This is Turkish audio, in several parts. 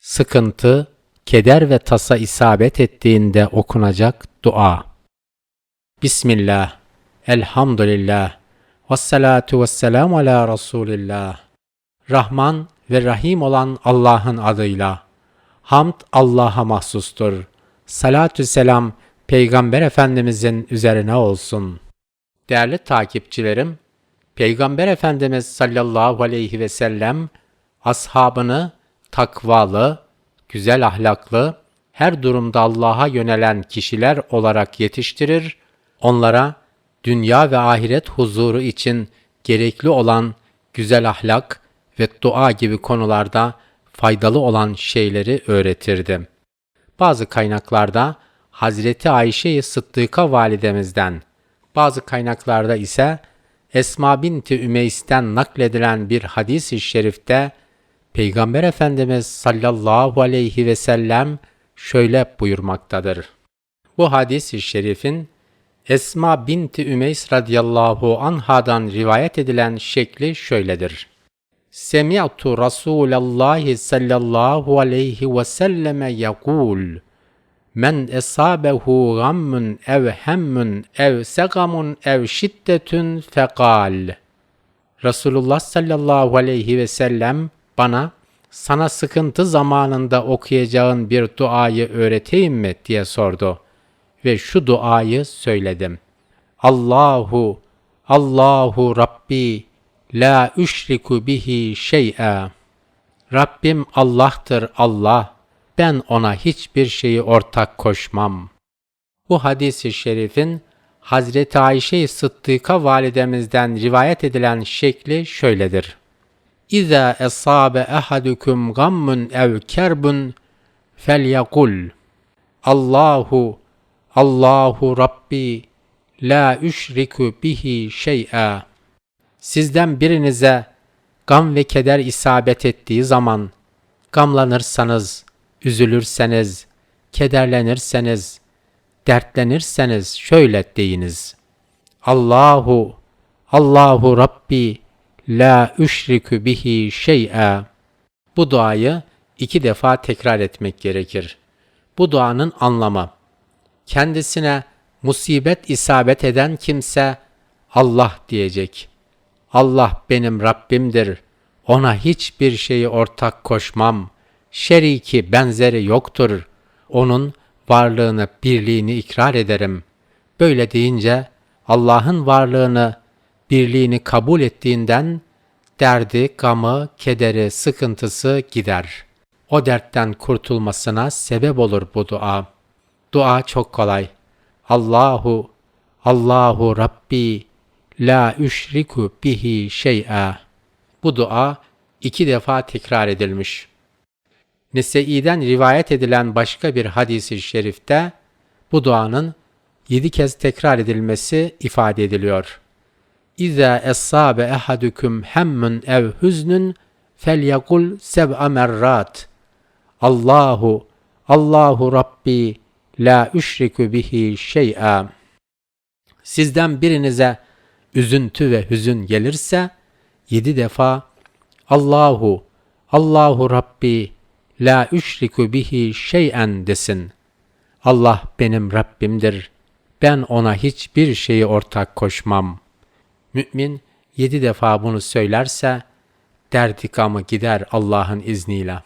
sıkıntı, keder ve tasa isabet ettiğinde okunacak dua. Bismillah, elhamdülillah, vessalatu vesselamu ala Resulillah. Rahman ve Rahim olan Allah'ın adıyla. Hamd Allah'a mahsustur. Salatü selam Peygamber Efendimizin üzerine olsun. Değerli takipçilerim, Peygamber Efendimiz sallallahu aleyhi ve sellem ashabını takvalı, güzel ahlaklı, her durumda Allah'a yönelen kişiler olarak yetiştirir, onlara dünya ve ahiret huzuru için gerekli olan güzel ahlak ve dua gibi konularda faydalı olan şeyleri öğretirdi. Bazı kaynaklarda Hazreti Ayşe-i Sıddıka validemizden, bazı kaynaklarda ise Esma binti Ümeys'ten nakledilen bir hadis-i şerifte Peygamber Efendimiz sallallahu aleyhi ve sellem şöyle buyurmaktadır. Bu hadis-i şerifin Esma binti Ümeys radıyallahu anhadan rivayet edilen şekli şöyledir. Semi'tu Rasulallahi sallallahu aleyhi ve selleme yekul Men esabehu gammun ev hemmun ev segamun ev şiddetün fekal. Resulullah sallallahu aleyhi ve sellem bana sana sıkıntı zamanında okuyacağın bir duayı öğreteyim mi diye sordu. Ve şu duayı söyledim. Allahu, Allahu Rabbi, la üşriku bihi şey'a. Rabbim Allah'tır Allah, ben ona hiçbir şeyi ortak koşmam. Bu hadisi şerifin Hazreti Ayşe-i Sıddıka validemizden rivayet edilen şekli şöyledir. İza esabe ahadukum gammun ev kerbun felyekul Allahu Allahu Rabbi la üşriku bihi şey'a Sizden birinize gam ve keder isabet ettiği zaman gamlanırsanız, üzülürseniz, kederlenirseniz, dertlenirseniz şöyle deyiniz. Allahu Allahu Rabbi La üşrikü bihi şey'a. Bu duayı iki defa tekrar etmek gerekir. Bu duanın anlamı. Kendisine musibet isabet eden kimse Allah diyecek. Allah benim Rabbimdir. Ona hiçbir şeyi ortak koşmam. Şeriki benzeri yoktur. Onun varlığını, birliğini ikrar ederim. Böyle deyince Allah'ın varlığını, birliğini kabul ettiğinden derdi, gamı, kederi, sıkıntısı gider. O dertten kurtulmasına sebep olur bu dua. Dua çok kolay. Allahu, Allahu Rabbi, la üşriku bihi şey'a. Bu dua iki defa tekrar edilmiş. Nese'i'den rivayet edilen başka bir hadisi şerifte bu duanın yedi kez tekrar edilmesi ifade ediliyor. İza esabe ehadukum hemmun ev huznun felyekul seb'a merrat. Allahu Allahu Rabbi la üşriku bihi şey'a. Sizden birinize üzüntü ve hüzün gelirse yedi defa Allahu Allahu Rabbi la üşriku bihi şey'en desin. Allah benim Rabbimdir. Ben ona hiçbir şeyi ortak koşmam.'' Mümin yedi defa bunu söylerse derdikamı gider Allah'ın izniyle.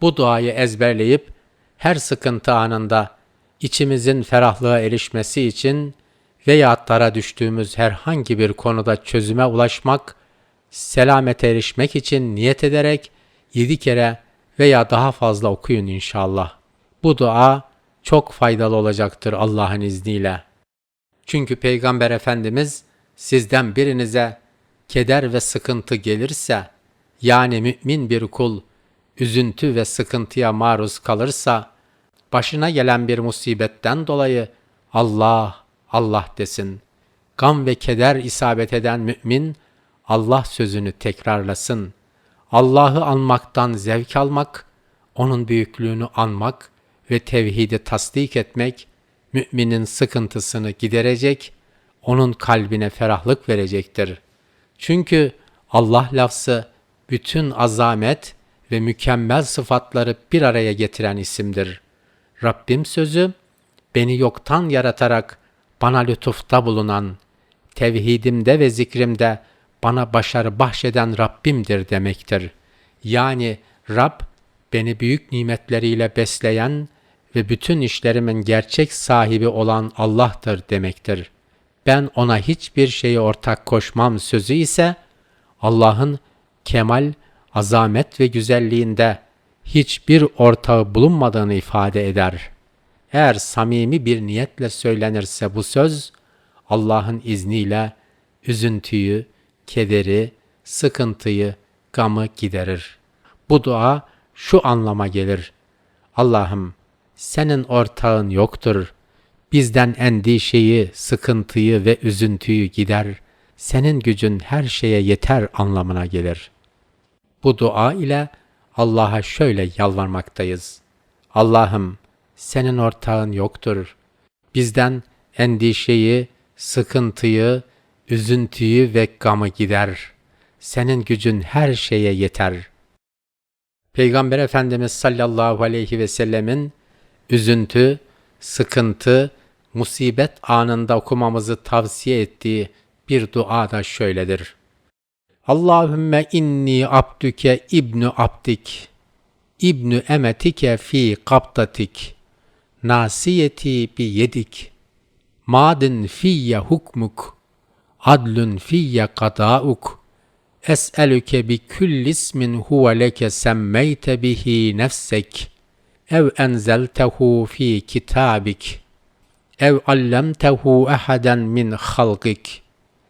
Bu duayı ezberleyip her sıkıntı anında içimizin ferahlığa erişmesi için veya dara düştüğümüz herhangi bir konuda çözüme ulaşmak, selamete erişmek için niyet ederek yedi kere veya daha fazla okuyun inşallah. Bu dua çok faydalı olacaktır Allah'ın izniyle. Çünkü Peygamber Efendimiz sizden birinize keder ve sıkıntı gelirse, yani mümin bir kul üzüntü ve sıkıntıya maruz kalırsa, başına gelen bir musibetten dolayı Allah, Allah desin. Gam ve keder isabet eden mümin, Allah sözünü tekrarlasın. Allah'ı anmaktan zevk almak, onun büyüklüğünü anmak ve tevhidi tasdik etmek, müminin sıkıntısını giderecek onun kalbine ferahlık verecektir. Çünkü Allah lafzı bütün azamet ve mükemmel sıfatları bir araya getiren isimdir. Rabbim sözü, beni yoktan yaratarak bana lütufta bulunan, tevhidimde ve zikrimde bana başarı bahşeden Rabbimdir demektir. Yani Rab, beni büyük nimetleriyle besleyen ve bütün işlerimin gerçek sahibi olan Allah'tır demektir. Ben ona hiçbir şeyi ortak koşmam sözü ise Allah'ın kemal, azamet ve güzelliğinde hiçbir ortağı bulunmadığını ifade eder. Eğer samimi bir niyetle söylenirse bu söz, Allah'ın izniyle üzüntüyü, kederi, sıkıntıyı, gamı giderir. Bu dua şu anlama gelir. Allah'ım senin ortağın yoktur. Bizden endişeyi, sıkıntıyı ve üzüntüyü gider. Senin gücün her şeye yeter anlamına gelir. Bu dua ile Allah'a şöyle yalvarmaktayız. Allah'ım senin ortağın yoktur. Bizden endişeyi, sıkıntıyı, üzüntüyü ve gamı gider. Senin gücün her şeye yeter. Peygamber Efendimiz sallallahu aleyhi ve sellemin üzüntü, sıkıntı, musibet anında okumamızı tavsiye ettiği bir dua da şöyledir. Allahümme inni abdüke ibnu abdik, ibnu emetike fi kaptatik, nasiyeti bi yedik, madin fiyye hukmuk, adlun fiyye kadauk, es'elüke bi külli ismin huve leke semmeyte bihi nefsek, ev enzeltehu fi kitabik, ev allemtehu ahaden min halkik,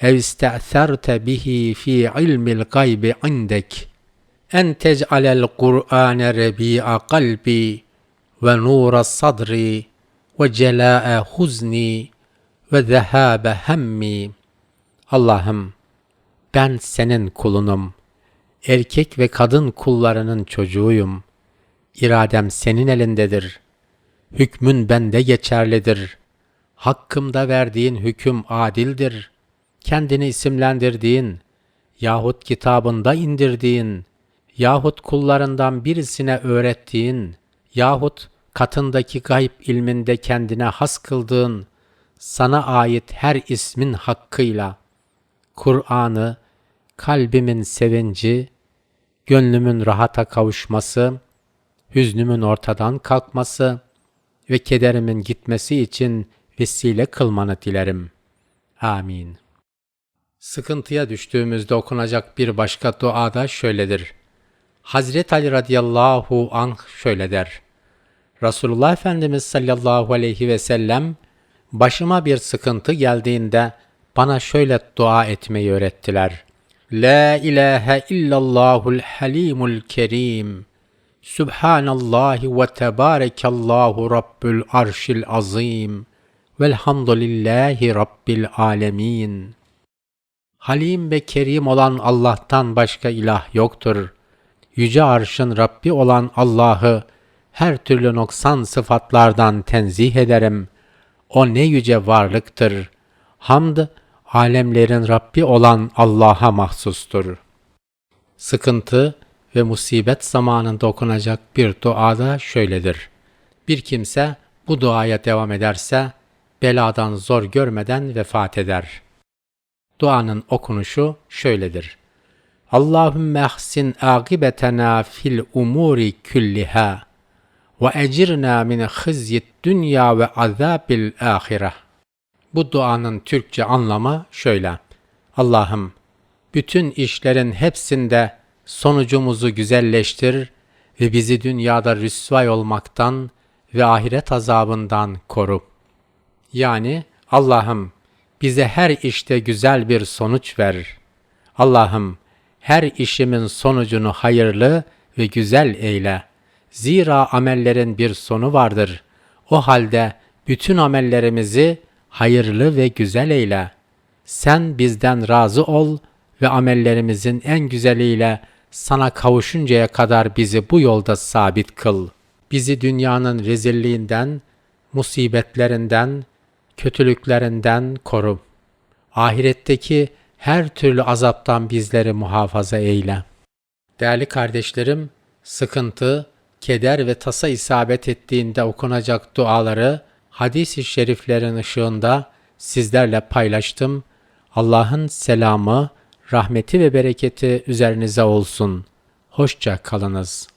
ev iste'therte bihi fi ilmil gaybi indek, en tec'alel Kur'ane rebi'a kalbi ve nura sadri ve celâ'e huzni ve zehâbe hemmi. Allah'ım ben senin kulunum. Erkek ve kadın kullarının çocuğuyum. İradem senin elindedir. Hükmün bende geçerlidir. Hakkımda verdiğin hüküm adildir. Kendini isimlendirdiğin yahut kitabında indirdiğin yahut kullarından birisine öğrettiğin yahut katındaki gayb ilminde kendine has kıldığın sana ait her ismin hakkıyla Kur'an'ı kalbimin sevinci, gönlümün rahata kavuşması, hüznümün ortadan kalkması ve kederimin gitmesi için vesile kılmanı dilerim. Amin. Sıkıntıya düştüğümüzde okunacak bir başka dua da şöyledir. Hazreti Ali radıyallahu anh şöyle der. Resulullah Efendimiz sallallahu aleyhi ve sellem başıma bir sıkıntı geldiğinde bana şöyle dua etmeyi öğrettiler. La ilahe illallahul halimul kerim. Subhanallahi ve tebarekallahu rabbül arşil azim. Velhamdülillahi rabbil alemin. Halim ve kerim olan Allah'tan başka ilah yoktur. Yüce arşın Rabbi olan Allah'ı her türlü noksan sıfatlardan tenzih ederim. O ne yüce varlıktır. Hamd, alemlerin Rabbi olan Allah'a mahsustur. Sıkıntı ve musibet zamanında okunacak bir duada şöyledir. Bir kimse bu duaya devam ederse beladan zor görmeden vefat eder. Duanın okunuşu şöyledir. Allahümme ahsin agibetena fil umuri külliha ve ecirna min hızyid dünya ve azabil ahire. Bu duanın Türkçe anlamı şöyle. Allah'ım bütün işlerin hepsinde sonucumuzu güzelleştir ve bizi dünyada rüsvay olmaktan ve ahiret azabından koru. Yani Allah'ım bize her işte güzel bir sonuç ver. Allah'ım her işimin sonucunu hayırlı ve güzel eyle. Zira amellerin bir sonu vardır. O halde bütün amellerimizi hayırlı ve güzel eyle. Sen bizden razı ol ve amellerimizin en güzeliyle sana kavuşuncaya kadar bizi bu yolda sabit kıl. Bizi dünyanın rezilliğinden, musibetlerinden, kötülüklerinden koru. Ahiretteki her türlü azaptan bizleri muhafaza eyle. Değerli kardeşlerim, sıkıntı, keder ve tasa isabet ettiğinde okunacak duaları hadis-i şeriflerin ışığında sizlerle paylaştım. Allah'ın selamı, rahmeti ve bereketi üzerinize olsun. Hoşça kalınız.